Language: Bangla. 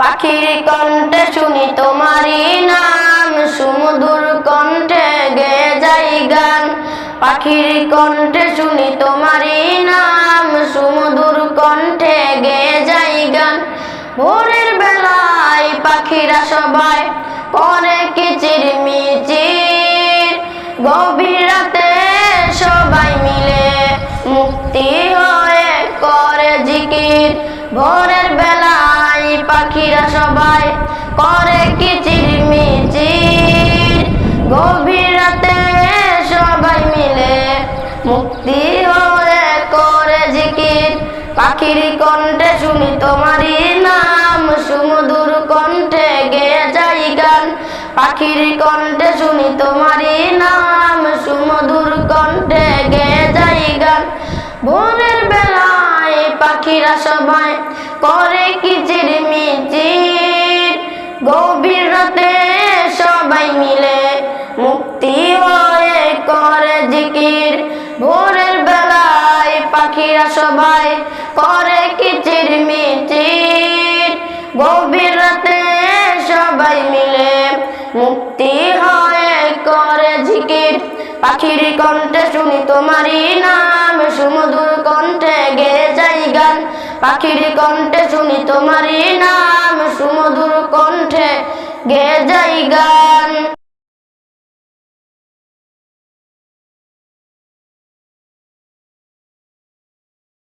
পাখির কণ্ঠে শুনি তোমারই নাম, সুমধুর কণ্ঠে গে যাই গান। পাখির কণ্ঠে শুনি তোমারই নাম, সুমধুর কণ্ঠে গে যাই গান। ভোরের বেলায় পাখিরা সবাই করে কিচির মিচির গভীর রাতে সবাই মিলে মুক্তি হয়ে করে জিকির। বেলায় পাখিরা সবাই করে কিচির মিচির গভীর রাতে সবাই মিলে মুক্তি হয়ে করে জিকির। পাখির কণ্ঠে শুনি তোমারই নাম, সুমধুর কণ্ঠে গে যাই গান। পাখির কণ্ঠে শুনি তোমারই নাম, সুমধুর কণ্ঠে গে যাই গান। ভোরের বেলায় পাখিরা সবাই করে কিচির মিচির গভীর রাতে সবাই মিলে মুক্তি হয়ে করে জিকির। ভোরের বেলায় পাখিরা সবাই করে কিচির মিচির গভীর রাতে সবাই মিলে মুক্তি হয়ে করে জিকির। পাখির কণ্ঠে শুনি তোমারই নাম, সুমধুর কণ্ঠে পাখির কণ্ঠে শুনি তোমারই নাম সুমধুর কণ্ঠে গে যাই গান।